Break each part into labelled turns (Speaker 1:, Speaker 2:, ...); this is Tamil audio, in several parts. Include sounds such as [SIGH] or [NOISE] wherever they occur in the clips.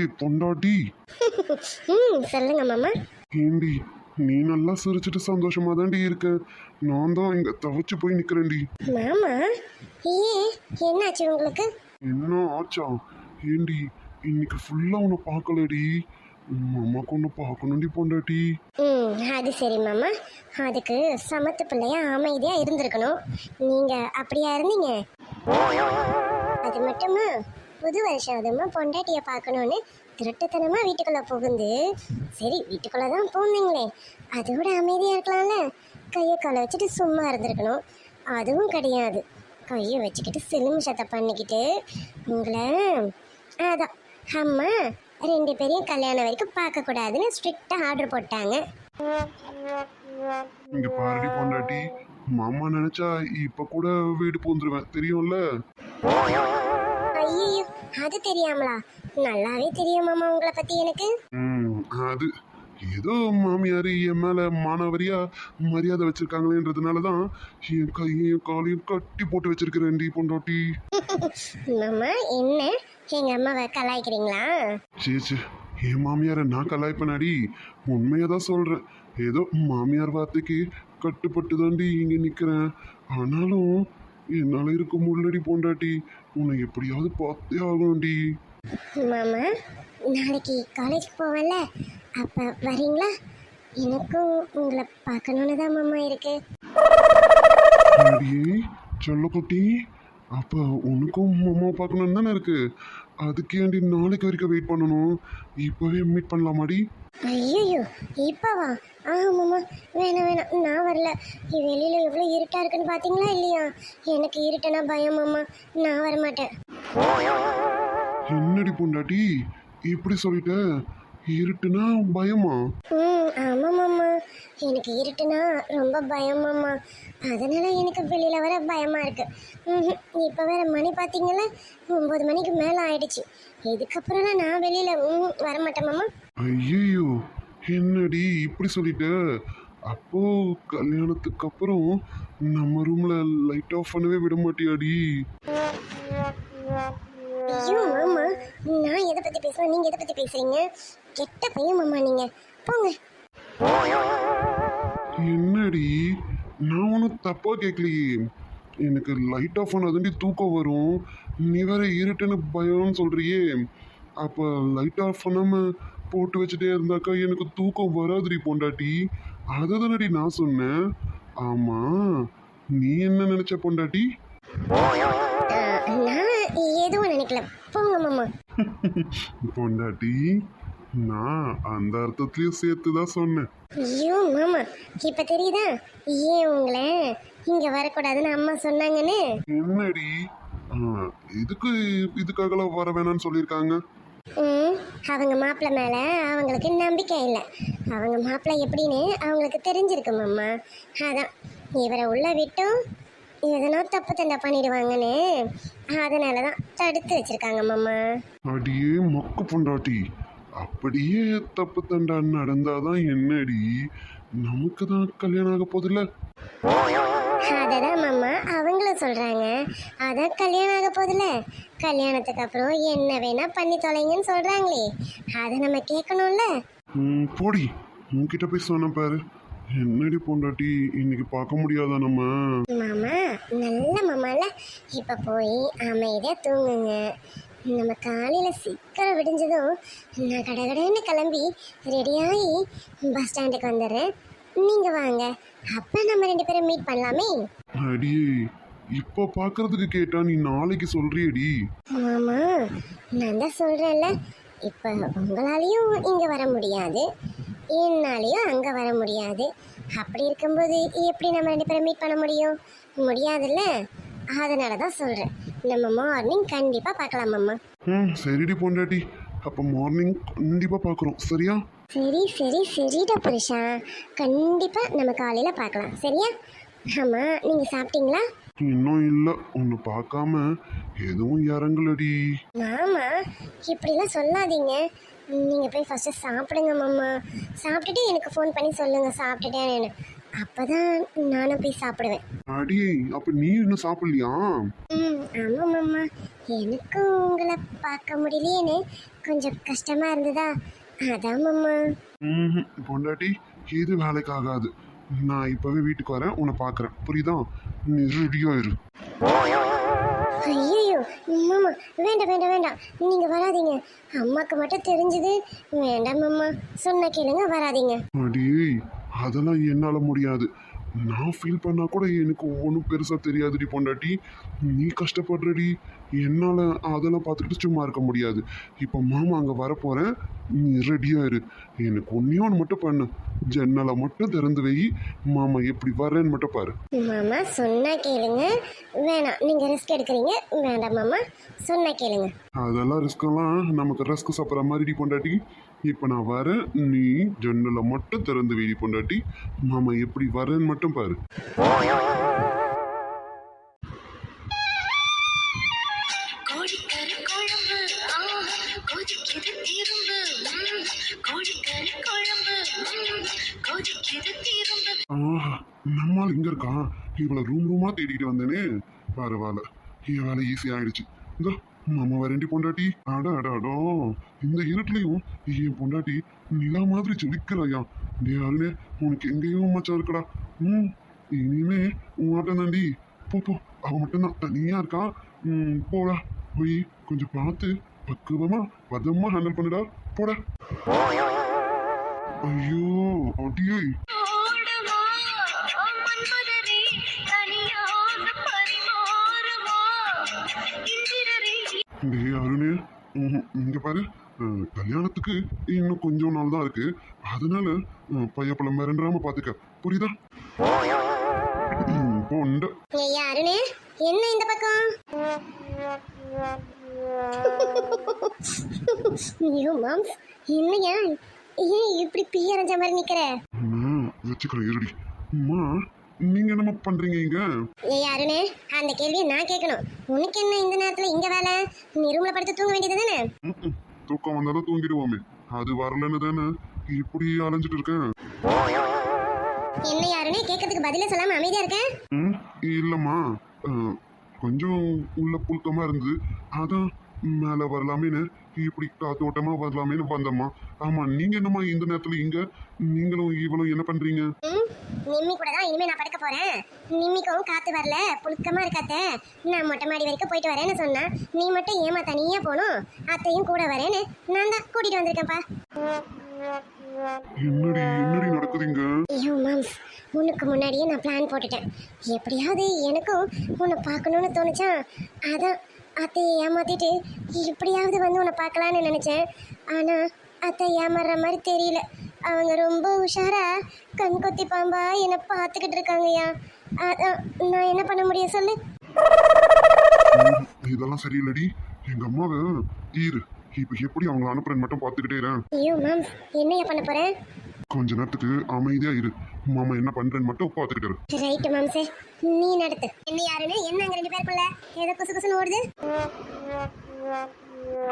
Speaker 1: அடியே பொண்டாட்டி.
Speaker 2: ம் சொல்லுங்க மாமா.
Speaker 1: ஏண்டி நீ நல்லா சிரிச்சிட்டு சந்தோஷமா தாண்டி இருக்க. நான் தான் இங்க தவிச்சு போய் நிக்கிறேன்டி.
Speaker 2: மாமா ஏன்? என்னாச்சு உங்களுக்கு?
Speaker 1: என்ன ஆச்சா? ஏண்டி இன்னைக்கு ஃபுல்லா உன்னை பார்க்கலடி. அம்மாக்கு உன்னை பார்க்கணும்டி பொண்டாட்டி.
Speaker 2: ம் அது சரி மாமா. அதுக்கு சமத்து பிள்ளையா அமைதியா இருந்திருக்கணும். நீங்க அப்படியா இருந்தீங்க? அது மட்டுமா? புது வருஷம் அதுமா பொண்டாட்டிய பார்க்கணும்னு திருட்டுத்தனமா வீட்டுக்குள்ள புகுந்து சரி வீட்டுக்குள்ள தான் போனீங்களே அதோட அமைதியா இருக்கலாம்ல? கையை காலை வச்சுட்டு சும்மா இருந்திருக்கணும். அதுவும் கிடையாது. கையை வச்சுக்கிட்டு சிலுமிஷத்தை பண்ணிக்கிட்டு உங்களை அதான் அம்மா ரெண்டு பேரையும் கல்யாணம் வரைக்கும் பார்க்கக்கூடாதுன்னு ஸ்ட்ரிக்டாக ஆர்டர் போட்டாங்க.
Speaker 1: இங்க பாருடி பொண்டாட்டி. மாமா நினைச்சா இப்ப கூட வீடு பூந்துருவேன் தெரியும்ல?
Speaker 2: ஐயோ அது தெரியாமலா? நல்லாவே தெரியும் மாமா உங்களை பத்தி எனக்கு.
Speaker 1: ம் அது ஏதோ மாமியார் என் மேல மானாவரியா மரியாதை வச்சிருக்காங்களேன்றதுனால தான் என் கையையும் காலையும் கட்டி போட்டு வச்சிருக்கிறேன்டி பொண்டாட்டி.
Speaker 2: மாமா என்ன? எங்க அம்மாவை கலாய்க்கிறீங்களா?
Speaker 1: சேச்சு என் மாமியாரை நான் கலாய்ப்பனாடி உண்மையை தான் சொல்கிறேன் ஏதோ மாமியார் வார்த்தைக்கு கட்டுப்பட்டு தாண்டி இங்கே நிற்கிறேன் ஆனாலும் என்னால் இருக்க முள்ளடி பொண்டாட்டி. உன்னை எப்படியாவது பார்த்தே ஆகணும்டி.
Speaker 2: மாமா நாளைக்கு காலேஜுக்கு போவேன்ல அப்ப வரீங்களா? எனக்கும் உங்களை பார்க்கணுன்னு தான் மாமா இருக்கு.
Speaker 1: செல்லக்குட்டி? அப்போ உனக்கும் அம்மா பார்க்கணுன்னு தானே இருக்கு? அதுக்கேண்டி நாளைக்கு வரைக்கும் வெயிட் பண்ணணும்? இப்போவே மீட் பண்ணலாமாடி?
Speaker 2: ஐயோ இப்பவா? ஆ மாமா வேணாம் வேணாம். நான் வரல. வெளியில எவ்வளோ இருட்டா இருக்குன்னு பாத்தீங்களா இல்லையா? எனக்கு இருட்டுனா பயம் மாமா நான் வர மாட்டேன்
Speaker 1: என்னடி பொண்டாட்டி? இப்படி சொல்லிட்ட? இருட்டுனா பயமா?
Speaker 2: ம் ஆமாம் மாமா எனக்கு இருட்டுனா ரொம்ப பயம் மாமா அதனால எனக்கு வெளியில வர பயமா இருக்கு. ம்ஹும். இப்போ வேற மணி பார்த்தீங்களா ஒம்பது மணிக்கு மேலே ஆயிடுச்சு. இதுக்கப்புறம்லாம் நான் வெளியில ம், வர மாட்டேன் மாமா
Speaker 1: ஐயோ என்னடி இப்படி சொல்லிட்ட? அப்போ கல்யாணத்துக்கு அப்புறம் நம்ம ரூம்ல லைட் ஆஃப் பண்ணவே விட மாட்டியாடி?
Speaker 2: ஐயோ மாமா. நான் எதை பத்தி பேசுறேன் நீங்க எதை பத்தி பேசுறீங்க? கெட்ட பையன் மாமா நீங்க. போங்க.
Speaker 1: என்னடி? நான் ஒன்றும் தப்பா கேட்கலையே எனக்கு லைட் ஆஃப் பண்ணாதாண்டி தூக்கம் வரும். நீ வேற இருட்டுன்னு பயம்னு சொல்றியே. அப்போ லைட் ஆஃப் பண்ணாம போட்டு வச்சுட்டே இருந்தாக்கா எனக்கு தூக்கம் வராதுடி பொண்டாட்டி. அதை தானடி நான் சொன்னேன். ஆமா நீ என்ன நினைச்ச பொண்டாட்டி?
Speaker 2: நான் எதுவும் நினைக்கல. போங்க மாமா.
Speaker 1: பொண்டாட்டி நான் அந்த அர்த்தத்திலையும் சேர்த்து தான் சொன்னேன்.
Speaker 2: ஐயோ மாமா இப்ப தெரியுதா? ஏன் உங்களை இங்க வரக்கூடாதுன்னு அம்மா சொன்னாங்கன்னு?
Speaker 1: என்னடி? இதுக்கு இதுக்காகலாம் வர வேணாம்னு சொல்லியிருக்காங்க?
Speaker 2: ம் அவங்க மாப்பிள்ளை மேல அவங்களுக்கு நம்பிக்கை இல்லை. அவங்க மாப்பிள்ளை எப்படின்னு அவங்களுக்கு தெரிஞ்சிருக்கு மாமா. அதான் இவரை உள்ள விட்டும் எதனா தப்பு தண்டை பண்ணிடுவாங்கன்னு. அதனால தான் தடுத்து வச்சிருக்காங்க மாமா.
Speaker 1: அடியே மக்கு பொண்டாட்டி. அப்படியே தப்பு தண்டா நடந்தாதான் என்னடி? நமக்கு தான் கல்யாணம் ஆக போதில்ல
Speaker 2: அததான் மாமா அவங்களும் சொல்றாங்க. அதான் கல்யாணம் ஆக போதில்ல கல்யாணத்துக்கு அப்புறம் என்ன வேணா பண்ணி தொலைங்கன்னு சொல்றாங்களே. அதை நம்ம கேட்கணும்ல?
Speaker 1: போடி. உன்கிட்ட போய் சொன்ன பாரு. என்னடி பொண்டாட்டி? இன்னைக்கு பார்க்க முடியாதா நம்ம?
Speaker 2: மாமா நல்ல மாமால இப்போ போய் அமைதியாக தூங்குங்க. நம்ம காலையில் சீக்கிரம் விடிஞ்சதும் நான் கடகடன்னு கிளம்பி ரெடியாகி பஸ் ஸ்டாண்டுக்கு வந்துடுறேன். நீங்கள் வாங்க. அப்போ நம்ம ரெண்டு பேரும் மீட் பண்ணலாமே.
Speaker 1: அடியே இப்போ பார்க்கறதுக்கு கேட்டா நீ நாளைக்கு சொல்றியடி.
Speaker 2: மாமா நான் தான் சொல்கிறேன்ல இப்போ உங்களாலையும் இங்கே வர முடியாது. என்னாலையும் அங்கே வர முடியாது. அப்படி இருக்கும்போது எப்படி நம்ம ரெண்டு பேரும் மீட் பண்ண முடியும்? முடியாதுல்ல? அதனால தான் சொல்கிறேன் நம்ம மார்னிங் கண்டிப்பாக பார்க்கலாம் மாமா
Speaker 1: ம் சரிடி பொண்டாட்டி. அப்போ மார்னிங் கண்டிப்பாக பார்க்குறோம். சரியா?
Speaker 2: சரி சரி சரிடா புருஷா. கண்டிப்பாக நம்ம காலையில் பார்க்கலாம். சரியா? ஆமாம் நீங்கள் சாப்பிட்டீங்களா?
Speaker 1: இன்னும் இல்லை. உன்னை பார்க்காம எதுவும் இறங்கலடி.
Speaker 2: மாமா இப்படிலாம் சொல்லாதீங்க. நீங்கள் போய் ஃபஸ்ட்டு சாப்பிடுங்க மாமா. சாப்பிட்டுட்டு எனக்கு ஃபோன் பண்ணி சொல்லுங்கள் சாப்பிட்டுட்டேன்னு அப்போ தான் நானும் போய் சாப்பிடுவேன்.
Speaker 1: அடியே அப்ப நீ இன்னும் சாப்பிடலையா?
Speaker 2: ம் ஆமாம் மாமா. எனக்கும் உங்களை பார்க்க முடியலையேன்னு கொஞ்சம் கஷ்டமா இருந்ததா? அதான் மாமா.
Speaker 1: ம்ஹும். பொண்டாட்டி இது வேலைக்கு ஆகாது நான் இப்பவே வீட்டுக்கு வரேன் உன்னை பார்க்குறேன். புரியுதா? நீ ரெடியா இரு.
Speaker 2: ஐயோ மாமா வேண்டாம் வேண்டாம் வேண்டாம். நீங்க வராதீங்க. அம்மாக்கு மட்டும் தெரிஞ்சது. வேண்டாம் மாமா. சொன்ன கேளுங்க வராதீங்க.
Speaker 1: அடி அதெல்லாம் என்னால் முடியாது. நான் ஃபீல் பண்ணா கூட எனக்கு ஒன்றும் பெருசாக தெரியாதுடி பொண்டாட்டி. நீ கஷ்டப்படுறடி. என்னால் அதெல்லாம் பார்த்துக்கிட்டு சும்மா இருக்க முடியாது. இப்போ மாமா அங்கே வரப்போகிறேன் நீ ரெடியாக இரு. எனக்கு ஒன்றே ஒன்று மட்டும் பண்ணு. ஜன்னலை மட்டும் திறந்து வை. மாமா எப்படி வர்றேன்னு மட்டும் பாரு.
Speaker 2: மாமா சொன்னா கேளுங்க. வேணாம் நீங்க ரிஸ்க் எடுக்கிறீங்க. வேண்டாம் மாமா சொன்னா கேளுங்க.
Speaker 1: அதெல்லாம் ரிஸ்கெல்லாம் நமக்கு ரஸ்க் சாப்பிட்ற மாதிரி பொண்டாட்டி. இப்போ நான் வரேன். நீ ஜன்னலை மட்டும் திறந்து வை பொண்டாட்டி. மாமா எப்படி வரேன்னு மட்டும் பாரு. நம்மால் இங்க இருக்கா? இவளை ரூம் ரூமா தேடிட்டு வந்தேனே. பரவாயில்ல என் வேலை ஈஸி நம்ம இந்த பொண்டாட்டி. அட அட அடோ. இந்த இருட்டுலையும் என் பொண்டாட்டி நிலா மாதிரி ஜொலிக்கிறாயா. டே அருணே உனக்கு எங்கேயோ மச்சா இருக்குடா. ம் இனிமே உன் தாண்டி. போ போ. அவ மட்டும்தான். தனியா இருக்கா? ம் போடா. போய் கொஞ்சம் பார்த்து பக்குவமா பதமா ஹேண்டில் பண்ணுடா. போடா. ஐயோ அடியே. டேய் அருணே. இங்க பாரு. கல்யாணத்துக்கு இன்னும் கொஞ்சம் நாள் தான் இருக்கு. அதனால பையப்பழம் மிரண்டாம பாத்துக்க. புரியுதா? பொண்ட.
Speaker 2: அருணே என்ன இந்த பக்கம்? ஐயோ மாம்ஸ் என்னையா? ஏன் இப்படி பீயரைஞ்ச மாதிரி நிக்கிற?
Speaker 1: வச்சுக்கிறேன் இருடி. அம்மா நீங்க என்னம்மா பண்றீங்க இங்க?
Speaker 2: ஏய் அருணே அந்த கேள்வியை நான் கேட்கணும். உனக்கு என்ன இந்த நேரத்துல இங்க வேலை? நீ ரூம்ல படுத்து தூங்க வேண்டியது தானே.
Speaker 1: தூக்கம் வந்தாலும் தூங்கிடுவோமே. அது வரலன்னு தானே. இப்படி அலைஞ்சிட்டு இருக்கேன்
Speaker 2: என்ன யாருனே கேட்கறதுக்கு பதிலே சொல்லாம அமைதியா இருக்கேன்
Speaker 1: ம் இல்லைம்மா. அஹ், கொஞ்சம் உள்ள புழுக்கமாக இருந்தது அதான் மேலே வரலாமேன்னு இப்படி காத்தோட்டமாக வரலாமேன்னு வந்தம்மா. ஆமாம் நீங்கள் என்னம்மா இந்த நேரத்தில் இங்கே? நீங்களும் இவளும் என்ன பண்ணுறீங்க
Speaker 2: ம், நிம்மி கூட தான் இனிமே நான் படுக்க போறேன். நிம்மிக்கும் காத்து வரல புழுக்கமா இருக்காத்த நான் மொட்டை மாடி வரைக்கும் போயிட்டு வரேன்னு சொன்னா நீ மட்டும் ஏமா தனியா போகணும் அத்தையும் கூட வரேன்னு நான் தான் கூட்டிட்டு வந்திருக்கேன்ப்பா.
Speaker 1: என்னடி என்னடி நடக்குதுங்க
Speaker 2: ஐயோ மாம்ஸ் உனக்கு முன்னாடியே நான் பிளான் போட்டுட்டேன். எப்படியாவது எனக்கும் உன்னை பார்க்கணும்னு தோணுச்சா? அதான் அத்தையை ஏமாத்திட்டு எப்படியாவது வந்து உன்னை பார்க்கலான்னு நினச்சேன். ஆனால் அத்தை ஏமாறுற மாதிரி தெரியல. அவங்க ரொம்ப உஷாரா கண் கொத்தி பாம்பா என்னை பார்த்துக்கிட்டு இருக்காங்கய்யா. நான் என்ன பண்ண முடியும் சொல்லு.
Speaker 1: இதெல்லாம் சரியில்லடி. எங்கள் அம்மாவை ஈரு இப்போ எப்படி அவங்கள அனுப்புறேன்னு மட்டும் பார்த்துக்கிட்டே
Speaker 2: ஐயோ மேம் என்னையா பண்ண போகிறேன்
Speaker 1: கொஞ்ச நேரத்துக்கு அமைதியாக இரு. மாமா என்ன பண்ணுறேன்னு மட்டும் பார்த்துக்கிட்டு இரு.
Speaker 2: ரைட்டு மேம் சார் நீ நடத்து. என்ன யாருன்னு? என்ன அங்கே ரெண்டு பேருக்குள்ள? ஏதோ குசு குசுன்னு ஓடுது.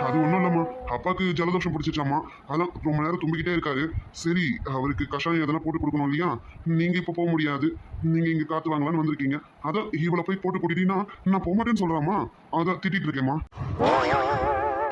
Speaker 1: அது ஒன்றும் இல்லைம்மா. அப்பாவுக்கு ஜலதோஷம் பிடிச்சிச்சாமா அதான் ரொம்ப நேரம் தும்பிக்கிட்டே இருக்காரு. சரி அவருக்கு கஷாயம் எதனா போட்டு கொடுக்கணும் இல்லையா? நீங்கள் இப்போ போக முடியாது. நீங்கள் இங்கே காத்து வாங்கலான்னு வந்திருக்கீங்க. அதான் இவளை போய் போட்டு கொடுத்தீங்கன்னா நான் போக மாட்டேன்னு சொல்கிறாம்மா அதான் திட்டிட்டு இருக்கேம்மா.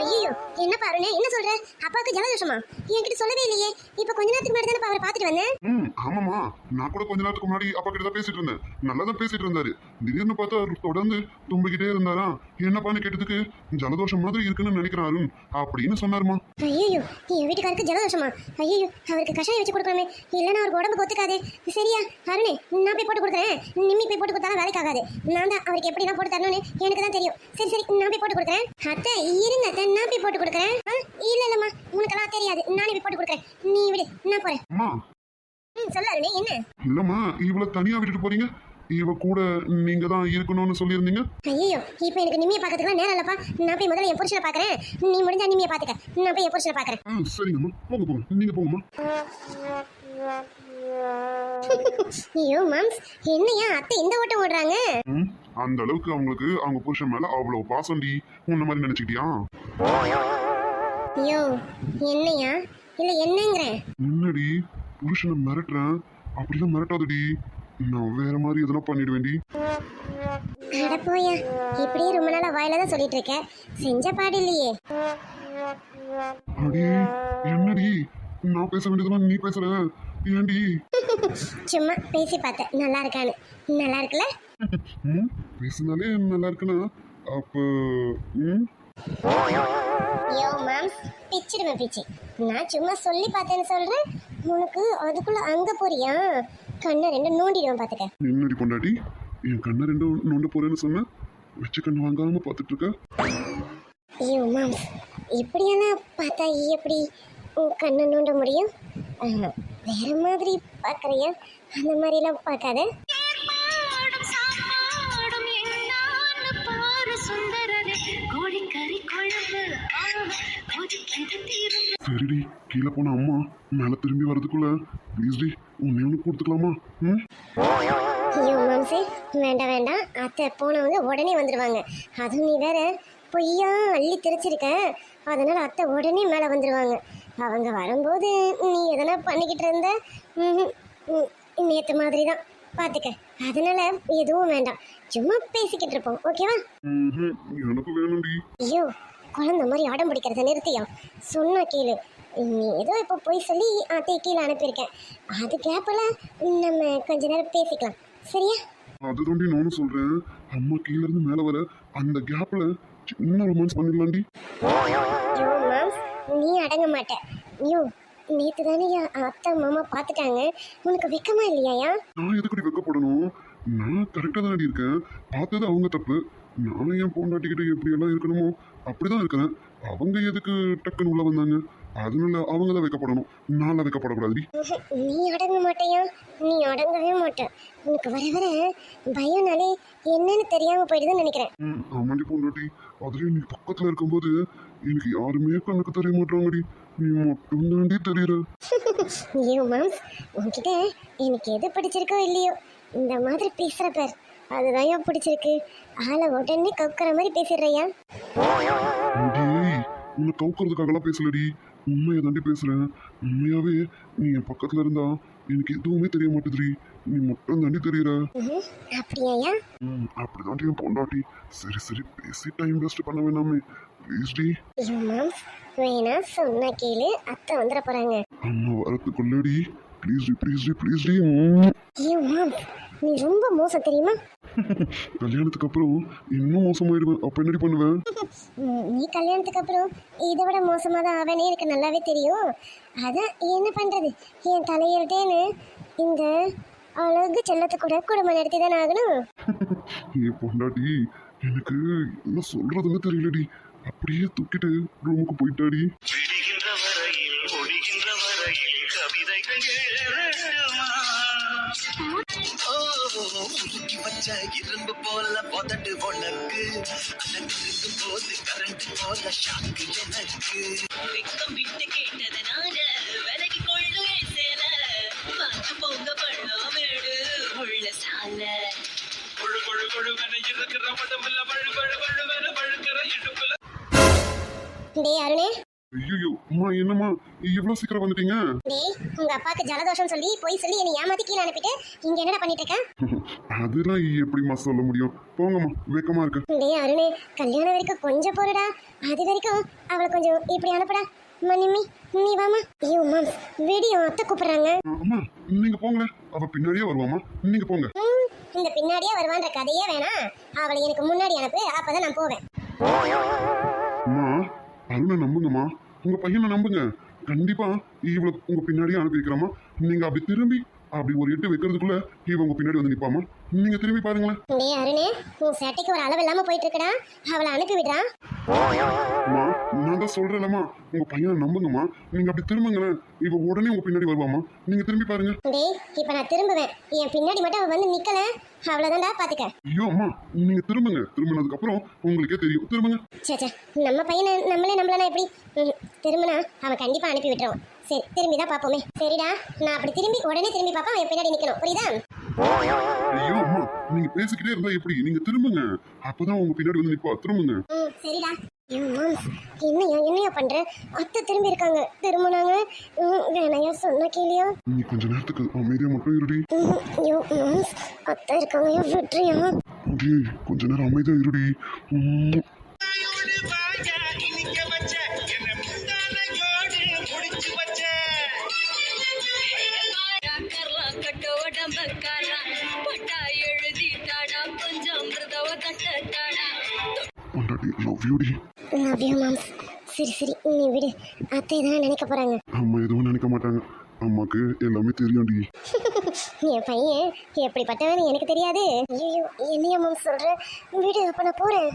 Speaker 2: ஐயோ என்ன பாருனே என்ன சொல்ற? அப்பாவுக்கு ஜலதோஷமா என்கிட்ட சொல்லவே இல்லையே. இப்ப கொஞ்ச நேரத்துக்கு முன்னாடி தானே அவரை பார்த்துட்டு வந்தேன்?
Speaker 1: ம் ஆமாம்மா. நான் கூட கொஞ்ச நேரத்துக்கு முன்னாடி அப்பா கிட்ட தான் பேசிட்டு இருந்தேன். நல்லா தான் பேசிட்டு இருந்தாரு. திடீர்னு பார்த்தா அவர் தொடர்ந்து தும்பிக்கிட்டே இருந்தாரா? என்னப்பான்னு கேட்டதுக்கு ஜலதோஷம் மாதிரி இருக்குன்னு நினைக்கிறேன் அருண். அப்படின்னு சொன்னாருமா
Speaker 2: ஐயோ என் வீட்டுக்காருக்கு ஜலதோஷமா ஐயோ அவருக்கு கஷாயம் வச்சு கொடுக்கணுமே. இல்லைன்னா அவருக்கு உடம்புக்கு ஒத்துக்காது. சரியா அருணே நான் போய் போட்டு கொடுக்குறேன். நிம்மி போய் போட்டு கொடுத்தாலும் வேலைக்கு ஆகாது. நான் தான் அவருக்கு எப்படி தான் போட்டு தரணும்னு எனக்கு தான் தெரியும். சரி சரி நான் போய் போட்டு கொடுக்குறேன். அத்தை இருங்க அத்தை. நான் போய் போட்டு கொடுக்குறேன். இல்ல இல்லம்மா. உனக்கெல்லாம் தெரியாது. நானே போய் போட்டு கொடுக்குறேன். நீ விடு. நான் போறேன்.
Speaker 1: அம்மா.
Speaker 2: ம் சொல்ல அருணே என்ன?
Speaker 1: இல்லைம்மா இவளை தனியாக விட்டுட்டு போறீங்க? இவ கூட நீங்கள் தான் இருக்கணும்னு சொல்லியிருந்தீங்க?
Speaker 2: ஐயோ இப்போ எனக்கு நிம்மியை பார்க்கறதுக்குலாம் நேரம் இல்லப்பா. நான் போய் முதல்ல என் புருஷனை பார்க்கறேன். நீ முடிஞ்சா நிம்மியை பார்த்துக்க. நான் போய் என் புருஷனை பார்க்கறேன்.
Speaker 1: சரிங்கம்மா. போங்க போங்க. நீங்கள் போங்கம்மா.
Speaker 2: ஐயோ மாம்ஸ் என்னையா? அத்தை இந்த ஓட்டம் ஓடுறாங்க?
Speaker 1: ம் அந்த அளவுக்கு அவங்களுக்கு அவங்க புருஷன் மேலே அவ்வளோ பாசண்டி உன்ன மாதிரி நினச்சிக்கிட்டியா?
Speaker 2: ஐயோ என்னையா? இல்ல என்னங்கிறேன்
Speaker 1: என்னடி? புருஷனை மிரட்டுறேன் அப்படிலாம் மிரட்டாதடி. நான் வேற மாதிரி எதனா பண்ணிடுவேண்டி
Speaker 2: அட போயா இப்படியே ரொம்ப நாளா வாயில தான் சொல்லிட்டு இருக்க. செஞ்ச பாடு இல்லையே.
Speaker 1: அடி என்னடி? நான் பேச வேண்டியதெல்லாம் நீ பேசுற. ஏன்டி
Speaker 2: சும்மா பேசி பார்த்தேன் நல்லா இருக்கான்னு. நல்லா இருக்குல்ல?
Speaker 1: ம் பேசினாலே நல்லா இருக்குன்னா அப்போ ம்?
Speaker 2: யோ மேம் பிச்சிடுவேன் பிச்சு. நான் சும்மா சொல்லி பார்த்தேன்னு சொல்றேன். உனக்கு அதுக்குள்ள அங்க போறியா? கண்ணை ரெண்டு நோண்டிடுவேன் பாத்துக்க
Speaker 1: என்னடி பொண்டாட்டி? என் கண்ணை ரெண்டும் நோண்ட போறேன்னு சொன்ன? வச்ச கண்ணு வாங்காம பார்த்துட்டு இருக்க
Speaker 2: ஐயோ மேம் இப்படியெல்லாம் பார்த்தா எப்படி உன் கண்ணை நோண்ட முடியும்? வேற மாதிரி பார்க்கறியா? அந்த மாதிரிலாம் பார்க்காத.
Speaker 1: சரிடி கீழே போன அம்மா மேலே திரும்பி வரதுக்குள்ள ப்ளீஸ் டி உன்னை ஒன்று கொடுத்துக்கலாமா? ம்?
Speaker 2: ஐயோ மாம்சே வேண்டாம் வேண்டாம். அத்தை போனவங்க உடனே வந்துடுவாங்க அதுவும் நீ வேற பொய்யா அள்ளி திரிச்சிருக்க. அதனால அத்தை உடனே மேலே வந்துடுவாங்க அவங்க வரும்போது நீ எதனா பண்ணிக்கிட்டு இருந்த நேற்று மாதிரி தான் பார்த்துக்க அதனால எதுவும் வேண்டாம். சும்மா பேசிக்கிட்டு இருப்போம். ஓகேவா.
Speaker 1: எனக்கு வேணும்டி.
Speaker 2: ஐயோ குழந்தை மாதிரி அடம் பிடிக்கிறத நிறுத்தியா? சொன்னா கேளு. நீ ஏதோ இப்போ போய் சொல்லி அத்தையை கீழே அனுப்பியிருக்கேன். அது கேப்பில் நம்ம கொஞ்ச நேரம் பேசிக்கலாம். சரியா?
Speaker 1: அதுதாண்டி நானும் சொல்றேன். அம்மா கீழே இருந்து மேலே வர அந்த கேப்ல சின்ன ரொமான்ஸ் பண்ணிடலாண்டி
Speaker 2: நீ அடங்க மாட்ட. ஐயோ நேற்று தானே என் அத்தை மாமா பார்த்துட்டாங்க உனக்கு வெக்கமா இல்லையாயா
Speaker 1: நான் எதுக்குடி வெக்கப்படணும்? நான் கரெக்டாக தானடி இருக்கேன். பார்த்தது அவங்க தப்பு. நான் என் பொண்டாட்டிக்கிட்ட எப்படி எல்லாம் இருக்கணுமோ அப்படிதான் இருக்கிறேன் அவங்க எதுக்கு டக்குன்னு உள்ள வந்தாங்க? அதனால அவங்க தான் வைக்கப்படணும். நான் வைக்கப்படக்கூடாதுடி.
Speaker 2: ம்ஹும். நீ அடங்க மாட்டேயா? நீ அடங்கவே மாட்ட. உனக்கு வர வர பயம்னாலே என்னன்னு தெரியாம போயிடுதுன்னு நினைக்கிறேன்.
Speaker 1: ஆமாண்டி பொண்டாட்டி. அதுலேயும் நீ பக்கத்தில் இருக்கும்போது எனக்கு யாருமே கண்ணுக்கு தெரிய மாட்டாங்கடி. நீ மட்டும் தாண்டி தெரியற.
Speaker 2: ஐயோ [LAUGHS] மேம் உன்கிட்ட எனக்கு எது பிடிச்சிருக்கோ இல்லையோ இந்த மாதிரி பேசுற பேர். அதுதான் பிடிச்சிருக்கு? ஆளை உடனே கவுக்கிற மாதிரி பேசிடுறையா?
Speaker 1: உன்னை கவுக்கிறதுக்காகலாம் பேசலடி. உண்மையை தாண்டி பேசுறேன். உண்மையாவே நீ என் பக்கத்துல இருந்தா எனக்கு எதுவுமே தெரிய மாட்டேதுடி. நீ மட்டும் தாண்டி தெரியற. ம் அப்படிதாண்டி என் பொண்டாட்டி. சரி சரி பேசி டைம் வேஸ்ட் பண்ண வேணாமே. ப்ளீஸ் டி.
Speaker 2: ஐயோ மேம் வேணா சொன்னா கேளு. அத்தை வந்துட போறாங்க.
Speaker 1: அம்மா வரத்துக்குள்ளடி. ப்ளீஸ் டி ப்ளீஸ் டி ப்ளீஸ் டி.
Speaker 2: ஐயோ மேம் நீ ரொம்ப மோசம் தெரியுமா? [LAUGHS]
Speaker 1: கல்யாணத்துக்கு அப்புறம் இன்னும் மோசமாயிடுவேன். அப்ப என்னடி பண்ணுவேன்?
Speaker 2: நீ கல்யாணத்துக்கு அப்புறம் இதை விட மோசமாக தான் ஆவேனே எனக்கு நல்லாவே தெரியும். அதான் என்ன பண்ணுறது என் தலையெழுத்தேன்னு இந்த அழகு செல்லத்தை கூட குடும்பம் நடத்தி தானே ஆகணும். [LAUGHS]
Speaker 1: ஏ பொண்டாட்டி எனக்கு என்ன சொல்றதுன்னு தெரியலடி. அப்படியே தூக்கிட்டு ரூமுக்கு போயிட்டாடி.
Speaker 3: கவிதைகள் வச்ச இரும்பு போல புதட்டு உனக்கு. அடங்கிருக்கும் போது கரண்ட் போல ஷாக்கு எனக்கு.
Speaker 4: வெக்கம் விட்டு கேட்டதனால விலகி கொள்ளும் என் சேல. பார்த்து பொங்க பள்ளம் வீடு உள்ள சால.
Speaker 3: கொழு கொழு கொழுவென இருக்கிற உடம்புல வழு வழு வழுவென வழுக்கிற இடுப்புல.
Speaker 2: டேய் அருணே.
Speaker 1: ஐயோ அம்மா என்னம்மா? இவ்வளவு சீக்கிரம் வந்துட்டீங்க?
Speaker 2: டேய் உங்க அப்பாவுக்கு ஜலதோஷம் சொல்லி போய் சொல்லி என்னை ஏமாத்தி கீழே அனுப்பிட்டு இங்க என்னடா பண்ணிட்டு இருக்க? [LAUGHS]
Speaker 1: அதெல்லாம் எப்படிம்மா சொல்ல முடியும்? போங்கம்மா வெக்கமா இருக்க.
Speaker 2: டேய் அருணே கல்யாணம் வரைக்கும் கொஞ்சம் போறடா. அது வரைக்கும் அவளை கொஞ்சம் இப்படி அனுப்புடா. மணிமி நீ வாமா ஐயோ மேம் வீடியோ அத்தை கூப்பிடுறாங்க.
Speaker 1: அம்மா நீங்க போங்களேன் அவ பின்னாடியே வருவாம்மா. நீங்க போங்க.
Speaker 2: இந்த பின்னாடியே வருவான்ற கதையே வேணாம் அவளை எனக்கு முன்னாடி அனுப்பு அப்பதான் நான் போவேன்.
Speaker 1: அம்மா அருணை நம்புங்கம்மா. உங்க பையனை நம்புங்க. கண்டிப்பா இவளை உங்க பின்னாடியே அனுப்பி வைக்கிறோமா நீங்க அப்படி திரும்பி அப்படி ஒரு எட்டு வைக்கிறதுக்குள்ள இவ உங்க பின்னாடி வந்து நிப்பாமா நீங்க திரும்பி பாருங்களேன்.
Speaker 2: டேய் அருணே உன் சேட்டைக்கு ஒரு அளவு இல்லாம போயிட்டு இருக்கடா. அவளை அனுப்பி விடுறா.
Speaker 1: நான் தான் சொல்றேன்லம்மா உங்க பையனை நம்புங்கம்மா. நீங்க அப்படி திரும்புங்களேன். இவ உடனே உங்க பின்னாடி வருவாமா நீங்க திரும்பி பாருங்க.
Speaker 2: டேய் இப்ப நான் திரும்புவேன். என் பின்னாடி மட்டும் அவ வந்து நிக்கல. அவ்வளவுதான்டா பாத்துக்க.
Speaker 1: ஐயோ அம்மா நீங்க திரும்புங்க. திரும்பினதுக்கு அப்புறம் உங்களுக்கே தெரியும். திரும்புங்க.
Speaker 2: சே சே நம்ம பையனை நம்மளே நம்பலனா எப்படி? ம், திரும்பினா அவன் கண்டிப்பா அனுப்பி விட்டுருவான். சரி திரும்பி தான் பார்ப்போமே சரிடா நான் அப்படி திரும்பி உடனே திரும்பி பார்ப்பேன் அவன் பின்னாடி நிக்கணும். புரியுதா?
Speaker 1: ஐயோ அம்மா நீங்க பேசிக்கிட்டே இருந்தா எப்படி? நீங்க திரும்புங்க. அப்பதான் உங்க பின்னாடி வந்து நிப்பா. திரும்புங்க.
Speaker 2: ம் சரிடா. என்னையா என்னையா பண்ற? அத்தை திரும்பி இருக்காங்க திரும்பினாங்க வேணாயா சொன்னா கேளியா.
Speaker 1: நீ கொஞ்ச நேரத்துக்கு அமைதியா மட்டும் இருடி.
Speaker 2: ம், ஐயோ மாம்ஸ் அத்தை இருக்காங்கயா விட்டுறியா?
Speaker 1: டேய் கொஞ்ச நேரம் அமைதியா இருடி.
Speaker 4: தட்டட்டாடா
Speaker 1: பொண்டாட்டி லவ் யூடி
Speaker 2: லவ் யூ மாம்ஸ் சரி சரி. நீ விடு. அத்தை தான் நினைக்க போறாங்க.
Speaker 1: அம்மா எதுவும் நினைக்க மாட்டாங்க. அம்மாக்கு எல்லாமே தெரியும்டி. [LAUGHS]
Speaker 2: என் பையன் எப்படிப்பட்டவன் எனக்கு தெரியாது. ஐயோ என்னையா மாம்ஸ் சொல்ற? விடு அப்ப நான் போறேன்.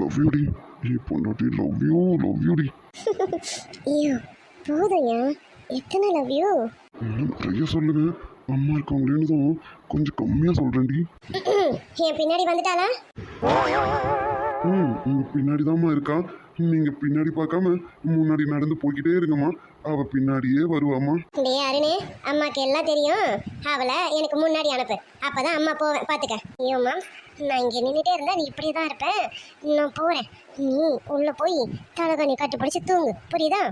Speaker 1: லவ் யூடி ஏ பொண்டாட்டி லவ் யூ லவ் யூடி
Speaker 2: ஐயோ போதும்யா. எத்தனை லவ் யூ
Speaker 1: நிறைய சொல்லுங்க. அம்மா இருக்காங்களேன்னு தான் கொஞ்சம் கம்மியாக சொல்கிறேன்டி [CLEARS THROAT]
Speaker 2: என் பின்னாடி வந்துட்டாளா?
Speaker 1: ம் பின்னாடி தாம்மா இருக்கா. நீங்கள் பின்னாடி பார்க்காம முன்னாடி நடந்து போய்கிட்டே இருங்கம்மா. அவள் பின்னாடியே வருவாம்மா.
Speaker 2: டே அருணே அம்மாக்கு எல்லாம் தெரியும். அவளை எனக்கு முன்னாடி அனுப்பு. அப்போதான் அம்மா போவேன். பார்த்துக்க ஐயோ மேம் நான் இங்கே நின்றுட்டே இருந்தால் நீ இப்படி தான் இருப்பேன் நான் போகிறேன் நீ உள்ளே போய் தலகாணி தண்ணி பிடிச்சி தூங்கு. புரியுதா?